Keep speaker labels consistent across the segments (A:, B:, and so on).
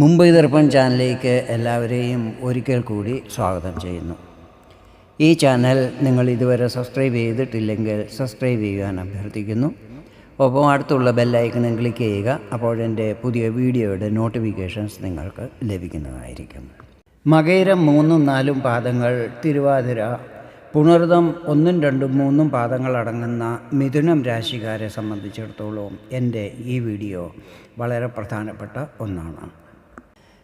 A: മുംബൈ ദർപ്പൺ ചാനലിലേക്ക് എല്ലാവരെയും ഒരിക്കൽ കൂടി സ്വാഗതം ചെയ്യുന്നു. ഈ ചാനൽ നിങ്ങൾ ഇതുവരെ സബ്സ്ക്രൈബ് ചെയ്തിട്ടില്ലെങ്കിൽ സബ്സ്ക്രൈബ് ചെയ്യുവാൻ അഭ്യർത്ഥിക്കുന്നു. ഒപ്പം അടുത്തുള്ള ബെല്ലൈക്കണും ക്ലിക്ക് ചെയ്യുക അപ്പോൾ എന്റെ പുതിയ വീഡിയോയുടെ നോട്ടിഫിക്കേഷൻസ് നിങ്ങൾക്ക് ലഭിക്കുന്നതായിരിക്കും. മകയിരം മൂന്നും നാലും പാദങ്ങൾ തിരുവാതിര പുണർതം ഒന്നും രണ്ടും മൂന്നും പാദങ്ങൾ അടങ്ങുന്ന മിഥുനം രാശിക്കാരെ സംബന്ധിച്ചിടത്തോളം എന്റെ ഈ വീഡിയോ വളരെ പ്രധാനപ്പെട്ട ഒന്നാണ്.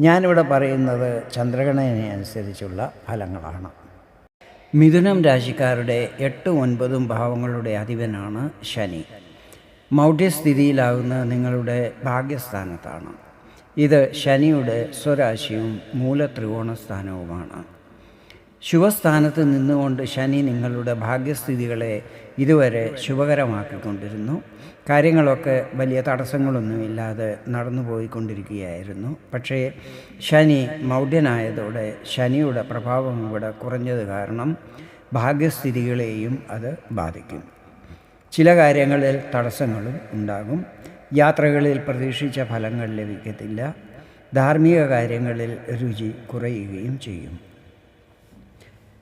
A: ഞാനിവിടെ പറയുന്നത് ചന്ദ്രഗണനെ അനുസരിച്ചുള്ള ഫലങ്ങളാണ്. മിഥുനം രാശിക്കാരുടെ എട്ടും ഒൻപതും ഭാവങ്ങളുടെ അധിപനാണ് ശനി. മൗഢ്യസ്ഥിതിയിലാകുന്ന നിങ്ങളുടെ ഭാഗ്യസ്ഥാനത്താണ്. ഇത് ശനിയുടെ സ്വരാശിയും മൂലത്രികോണസ്ഥാനവുമാണ്. ശുഭസ്ഥാനത്ത് നിന്നുകൊണ്ട് ശനി നിങ്ങളുടെ ഭാഗ്യസ്ഥിതികളെ ഇതുവരെ ശുഭകരമാക്കിക്കൊണ്ടിരുന്നു. കാര്യങ്ങളൊക്കെ വലിയ തടസ്സങ്ങളൊന്നുമില്ലാതെ നടന്നു പോയിക്കൊണ്ടിരിക്കുകയായിരുന്നു പക്ഷേ ശനി മൗഢ്യനായതോടെ ശനിയുടെ പ്രഭാവം ഇവിടെ കുറഞ്ഞത് കാരണം ഭാഗ്യസ്ഥിതികളെയും അത് ബാധിക്കും. ചില കാര്യങ്ങളിൽ തടസ്സങ്ങളും ഉണ്ടാകും. യാത്രകളിൽ പ്രതീക്ഷിച്ച ഫലങ്ങൾ ലഭിക്കത്തില്ല. ധാർമ്മിക കാര്യങ്ങളിൽ രുചി കുറയുകയും ചെയ്യും.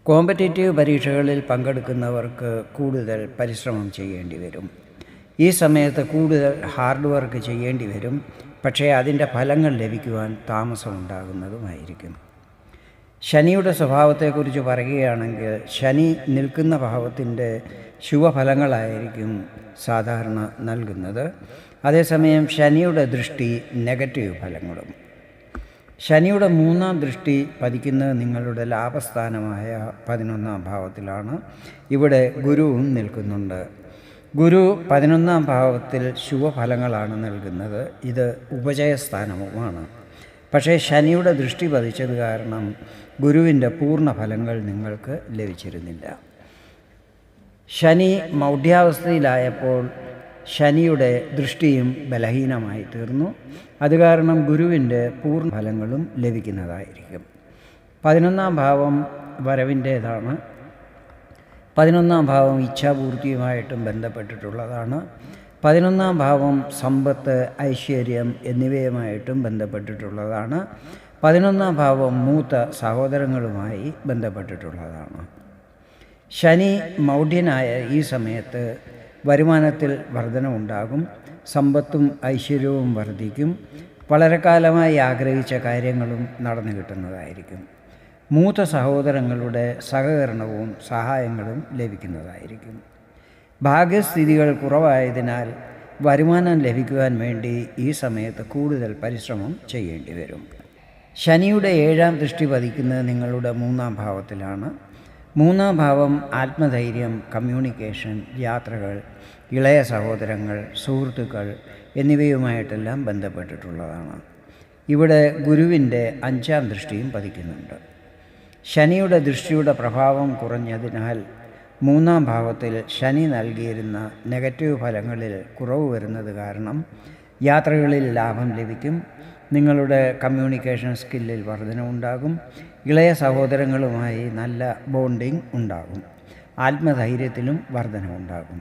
A: കോമ്പറ്റേറ്റീവ് പരീക്ഷകളിൽ പങ്കെടുക്കുന്നവർക്ക് കൂടുതൽ പരിശ്രമം ചെയ്യേണ്ടി വരും. ഈ സമയത്ത് കൂടുതൽ ഹാർഡ് വർക്ക് ചെയ്യേണ്ടി വരും. പക്ഷേ അതിന്റെ ഫലങ്ങൾ ലഭിക്കുവാൻ താമസമുണ്ടാകുന്നതുമായിരിക്കും. ശനിയുടെ സ്വഭാവത്തെക്കുറിച്ച് പറയുകയാണെങ്കിൽ ശനി നിൽക്കുന്ന ഭാവത്തിന്റെ ശുഭഫലങ്ങളായിരിക്കും സാധാരണ നൽകുന്നത്. അതേസമയം ശനിയുടെ ദൃഷ്ടി നെഗറ്റീവ് ഫലങ്ങളും. ശനിയുടെ മൂന്നാം ദൃഷ്ടി പതിക്കുന്നത് നിങ്ങളുടെ ലാഭസ്ഥാനമായ പതിനൊന്നാം ഭാവത്തിലാണ്. ഇവിടെ ഗുരുവും നിൽക്കുന്നുണ്ട്. ഗുരു പതിനൊന്നാം ഭാവത്തിൽ ശുഭഫലങ്ങളാണ് നൽകുന്നത്. ഇത് ഉപജയസ്ഥാനവുമാണ്. പക്ഷേ ശനിയുടെ ദൃഷ്ടി പതിച്ചത് കാരണം ഗുരുവിന്റെ പൂർണ ഫലങ്ങൾ നിങ്ങൾക്ക് ലഭിച്ചിരുന്നില്ല. ശനി മൗഢ്യാവസ്ഥയിലായപ്പോൾ ശനിയുടെ ദൃഷ്ടിയും ബലഹീനമായി തീർന്നു. അത് കാരണം ഗുരുവിന്റെ പൂർണ ഫലങ്ങളും ലഭിക്കുന്നതായിരിക്കും. പതിനൊന്നാം ഭാവം വരവിന്റേതാണ്. പതിനൊന്നാം ഭാവം ഇച്ഛാപൂർത്തിയുമായിട്ടും ബന്ധപ്പെട്ടിട്ടുള്ളതാണ്. പതിനൊന്നാം ഭാവം സമ്പത്ത് ഐശ്വര്യം എന്നിവയുമായിട്ടും ബന്ധപ്പെട്ടിട്ടുള്ളതാണ്. പതിനൊന്നാം ഭാവം മൂത്ത സഹോദരങ്ങളുമായി ബന്ധപ്പെട്ടിട്ടുള്ളതാണ്. ശനി മൗഢ്യനായ ഈ സമയത്ത് വരുമാനത്തിൽ വർധനമുണ്ടാകും സമ്പത്തും ഐശ്വര്യവും വർദ്ധിക്കും വളരെ കാലമായി ആഗ്രഹിച്ച കാര്യങ്ങളും നടന്നു കിട്ടുന്നതായിരിക്കും. മൂത്ത സഹോദരങ്ങളുടെ സഹകരണവും സഹായങ്ങളും ലഭിക്കുന്നതായിരിക്കും. ഭാഗ്യസ്ഥിതികൾ കുറവായതിനാൽ വരുമാനം ലഭിക്കുവാൻ വേണ്ടി ഈ സമയത്ത് കൂടുതൽ പരിശ്രമം ചെയ്യേണ്ടി വരും. ശനിയുടെ ഏഴാം ദൃഷ്ടി പതിക്കുന്നത് നിങ്ങളുടെ മൂന്നാം ഭാവത്തിലാണ്. മൂന്നാം ഭാവം ആത്മധൈര്യം കമ്മ്യൂണിക്കേഷൻ യാത്രകൾ ഇളയ സഹോദരങ്ങൾ സുഹൃത്തുക്കൾ എന്നിവയുമായിട്ടെല്ലാം ബന്ധപ്പെട്ടിട്ടുള്ളതാണ്. ഇവിടെ ഗുരുവിന്റെ അഞ്ചാം ദൃഷ്ടിയും പതിക്കുന്നുണ്ട്. ശനിയുടെ ദൃഷ്ടിയുടെ പ്രഭാവം കുറഞ്ഞതിനാൽ മൂന്നാം ഭാവത്തിൽ ശനി നൽകിയിരുന്ന നെഗറ്റീവ് ഫലങ്ങളിൽ കുറവ് വരുന്നത് കാരണം യാത്രകളിൽ ലാഭം ലഭിക്കും നിങ്ങളുടെ കമ്മ്യൂണിക്കേഷൻ സ്കില്ലിൽ വർധനമുണ്ടാകും ഇളയ സഹോദരങ്ങളുമായി നല്ല ബോണ്ടിങ് ഉണ്ടാകും ആത്മധൈര്യത്തിലും വർധനമുണ്ടാകും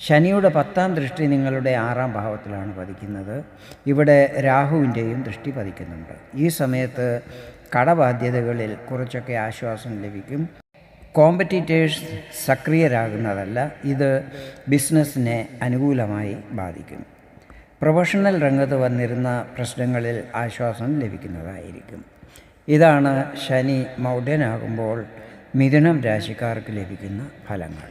A: ശനിയുടെ പത്താം ദൃഷ്ടി നിങ്ങളുടെ ആറാം ഭാവത്തിലാണ് പതിക്കുന്നത്. ഇവിടെ രാഹുവിന്റെയും ദൃഷ്ടി പതിക്കുന്നുണ്ട്. ഈ സമയത്ത് കടബാധ്യതകളിൽ കുറച്ചൊക്കെ ആശ്വാസം ലഭിക്കും. കോമ്പറ്റീറ്റേഴ്സ് സക്രിയരാകുന്നതല്ല ഇത് ബിസിനസ്സിനെ അനുകൂലമായി ബാധിക്കും. പ്രൊഫഷണൽ രംഗത്ത് വന്നിരുന്ന പ്രശ്നങ്ങളിൽ ആശ്വാസം ലഭിക്കുന്നതായിരിക്കും. ഇതാണ് ശനി മൗഢ്യനാകുമ്പോൾ മിഥുനം രാശിക്കാർക്ക് ലഭിക്കുന്ന ഫലങ്ങൾ.